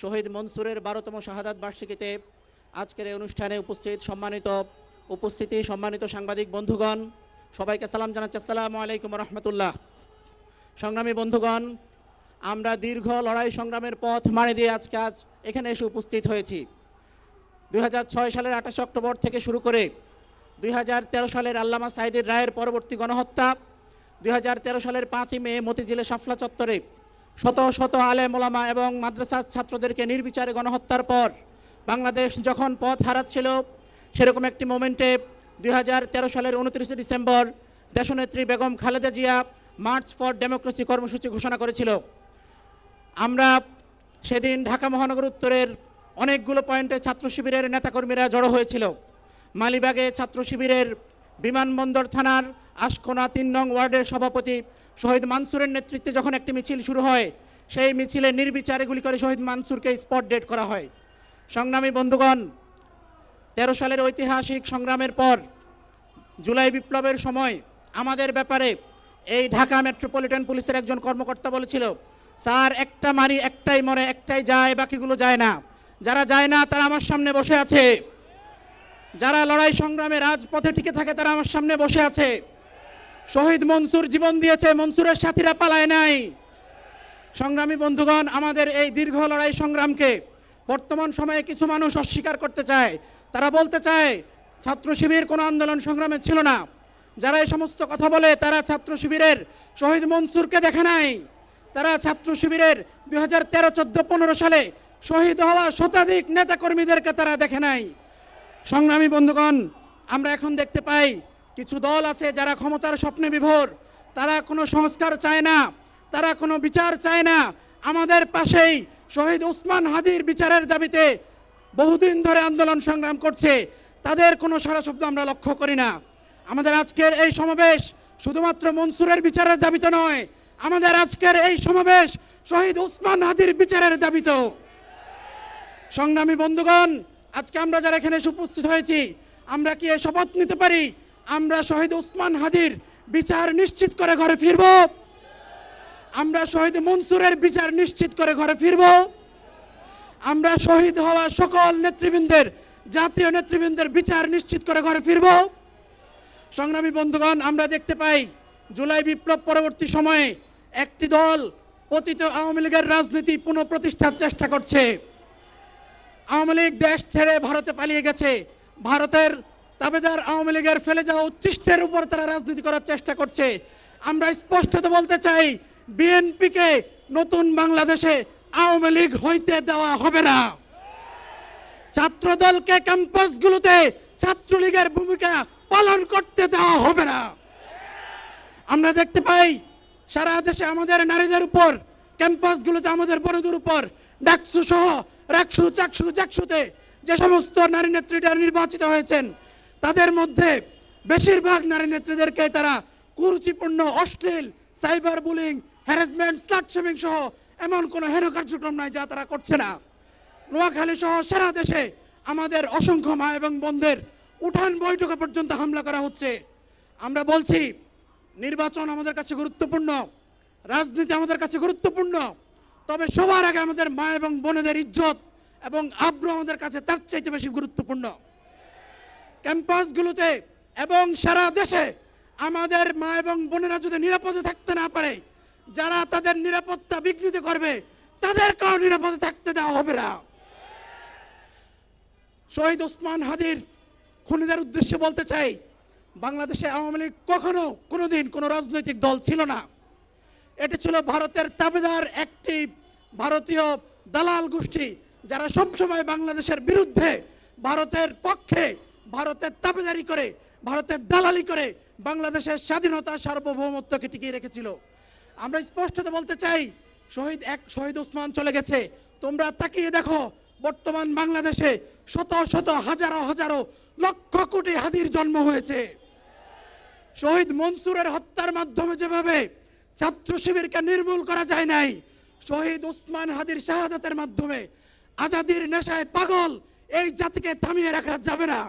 শহীদ মনসুরের বারোতম শাহাদাত বার্ষিকীতে আজকের এই অনুষ্ঠানে উপস্থিত সম্মানিত উপস্থিতি, সম্মানিত সাংবাদিক বন্ধুগণ, সবাইকে সালাম জানাচ্ছি। আসসালামু আলাইকুম রহমতুল্লাহ। সংগ্রামী বন্ধুগণ, আমরা দীর্ঘ লড়াই সংগ্রামের পথ মাড়ে দিয়ে আজকে আজ এখানে এসে উপস্থিত হয়েছি। দুই হাজার ছয় সালের আঠাশে অক্টোবর থেকে শুরু করে দুই হাজার তেরো সালের আল্লামা সাইদের রায়ের পরবর্তী গণহত্যা, দুই হাজার তেরো সালের পাঁচই মে মতিঝিলে শাফলা চত্বরে শত শত আলে মোলামা এবং মাদ্রাসার ছাত্রদেরকে নির্বিচারে গণহত্যার পর বাংলাদেশ যখন পথ হারাচ্ছিল, সেরকম একটি মোমেন্টে দুই হাজার তেরো সালের উনত্রিশে ডিসেম্বর দেশনেত্রী Begum Khaleda Zia march for democracy কর্মসূচি ঘোষণা করেছিল। আমরা সেদিন ঢাকা মহানগর উত্তরের অনেকগুলো পয়েন্টে ছাত্র শিবিরের নেতাকর্মীরা জড়ো হয়েছিল। মালিবাগে ছাত্র শিবিরের বিমানবন্দর থানার আশকোনা তিন নং ওয়ার্ডের সভাপতি শহীদ মানসুরের নেতৃত্বে যখন একটি মিছিল শুরু হয়, সেই মিছিলে নির্বিচারে গুলি করে শহীদ মানসুরকে স্পট ডেট করা হয়। সংগ্রামী বন্ধুগণ, তেরো সালের ঐতিহাসিক সংগ্রামের পর জুলাই বিপ্লবের সময় আমাদের ব্যাপারে এই ঢাকা মেট্রোপলিটন পুলিশের একজন কর্মকর্তা বলেছিল, স্যার, একটা মারি, একটাই মরে, একটাই যায়, বাকিগুলো যায় না। যারা যায় না, তারা আমার সামনে বসে আছে। যারা লড়াই সংগ্রামে রাজপথে টিকে থাকে, তারা আমার সামনে বসে আছে। শহীদ মনসুর জীবন দিয়েছে, মনসুরের সাথীরা পালায় নাই। সংগ্রামী বন্ধুগণ, আমাদের এই দীর্ঘ লড়াই সংগ্রামকে বর্তমান সময়ে কিছু মানুষ অস্বীকার করতে চায়। তারা বলতে চায়, ছাত্র শিবির কোনো আন্দোলন সংগ্রামে ছিল না। যারা এই সমস্ত কথা বলে, তারা ছাত্র শিবিরের শহীদ মনসুরকে দেখে নাই। তারা ছাত্র শিবিরের দুই হাজার তেরো, চোদ্দ, পনেরো সালে শহীদ হওয়া শতাধিক নেতাকর্মীদেরকে তারা দেখে নাই। সংগ্রামী বন্ধুগণ, আমরা এখন দেখতে পাই কিছু দল আছে যারা ক্ষমতার স্বপ্নে বিভোর। তারা কোনো সংস্কার চায় না, তারা কোনো বিচার চায় না। আমাদের পাশেই শহীদ উসমান হাদির বিচারের দাবিতে বহুদিন ধরে আন্দোলন সংগ্রাম করছে। তাদের কোনো সারা শব্দ আমরা লক্ষ্য করি না। আমাদের আজকের এই সমাবেশ শুধুমাত্র মনসুরের বিচারের দাবিতে নয়, আমাদের আজকের এই সমাবেশ শহীদ উসমান হাদির বিচারের দাবিতেও। সংগ্রামী বন্ধুগণ, আজকে আমরা যারা এখানে উপস্থিত হয়েছি, আমরা কি এ শপথ নিতে পারি? আমরা শহীদ উসমান হাদির বিচার নিশ্চিত করে ঘরে ফিরব। আমরা শহীদ মনসুরের বিচার নিশ্চিত করে ঘরে ফিরব। আমরা শহীদ হওয়া সকল নেতৃবৃন্দের, জাতীয় নেতৃবৃন্দের বিচার নিশ্চিত করে ঘরে ফিরব। সংগ্রামী বন্ধুগণ, আমরা দেখতে পাই জুলাই বিপ্লব পরবর্তী সময়ে একটি দল পতিত আওয়ামী লীগের রাজনীতি পুনঃপ্রতিষ্ঠার চেষ্টা করছে। আওয়ামী লীগ দেশ ছেড়ে ভারতে পালিয়ে গেছে। ভারতের তাবেদার আওয়ামী লীগের ফেলে যাওয়া উচ্ছিষ্টের উপর তারা রাজনীতি করার চেষ্টা করছে। আমরা স্পষ্টত বলতে চাই, বিএনপিকে নতুন বাংলাদেশে আওয়ামী লীগ হইতে দেওয়া হবে না। ছাত্রদলকে ক্যাম্পাসগুলোতে ছাত্রলীগের ভূমিকা পালন করতে দেওয়া হবে না। আমরা দেখতে পাই, সারা দেশে আমাদের নারীদের উপর, ক্যাম্পাসগুলোতে আমাদের বড়দের উপর, ডাকসু সহ, রাকসু, চাকসু, চাকসুতে যে সমস্ত নারী নেত্রীরা নির্বাচিত হয়েছেন তাদের মধ্যে বেশিরভাগ নারী নেত্রীদেরকে তারা কুরুচিপূর্ণ, অশ্লীল, cyber bullying harassment slut shaming সহ এমন কোনো হেন কার্যক্রম নাই যা তারা করছে না। নোয়াখালী সহ সারা দেশে আমাদের অসংখ্য মা এবং বোনদের উঠান বৈঠকে পর্যন্ত হামলা করা হচ্ছে। আমরা বলছি, নির্বাচন আমাদের কাছে গুরুত্বপূর্ণ, রাজনীতি আমাদের কাছে গুরুত্বপূর্ণ, তবে সবার আগে আমাদের মা এবং বোনেদের ইজ্জত এবং আব্রু আমাদের কাছে তার চাইতে বেশি গুরুত্বপূর্ণ। ক্যাম্পাসগুলোতে এবং সারা দেশে আমাদের মা এবং বোনেরা যদি নিরাপদে থাকতে না পারে, যারা তাদের নিরাপত্তা বিঘ্নিত করবে, তাদেরকেও নিরাপদে থাকতে দেওয়া হবে না। শহীদ ওসমান হাদির খুনিদের উদ্দেশ্যে বলতে চাই, বাংলাদেশে আওয়ামী লীগ কখনো কোনোদিন কোনো রাজনৈতিক দল ছিল না। এটি ছিল ভারতের তাবেদার একটি ভারতীয় দালাল গোষ্ঠী, যারা সবসময় বাংলাদেশের বিরুদ্ধে ভারতের পক্ষে ভারতের তাবেদারি করে, ভারতের দালালি করে বাংলাদেশের স্বাধীনতা সার্বভৌমত্বকে টিকিয়ে রেখেছিল। আমরা স্পষ্টত বলতে চাই, শহীদ এক, শহীদ ওসমান চলে গেছে। তোমরা তাকিয়ে দেখো, বর্তমান বাংলাদেশে শত শত, হাজারো হাজারো লক্ষ কোটি হাদির জন্ম হয়েছে। শহীদ মনসুরের হত্যার মাধ্যমে যেভাবে ছাত্র শিবিরকে নির্মূল করা যায় নাই, শহীদ উসমান হাদির শাহাদাতের মাধ্যমে আজাদির নেশায় পাগল এই জাতিকে থামিয়ে রাখা যাবে না।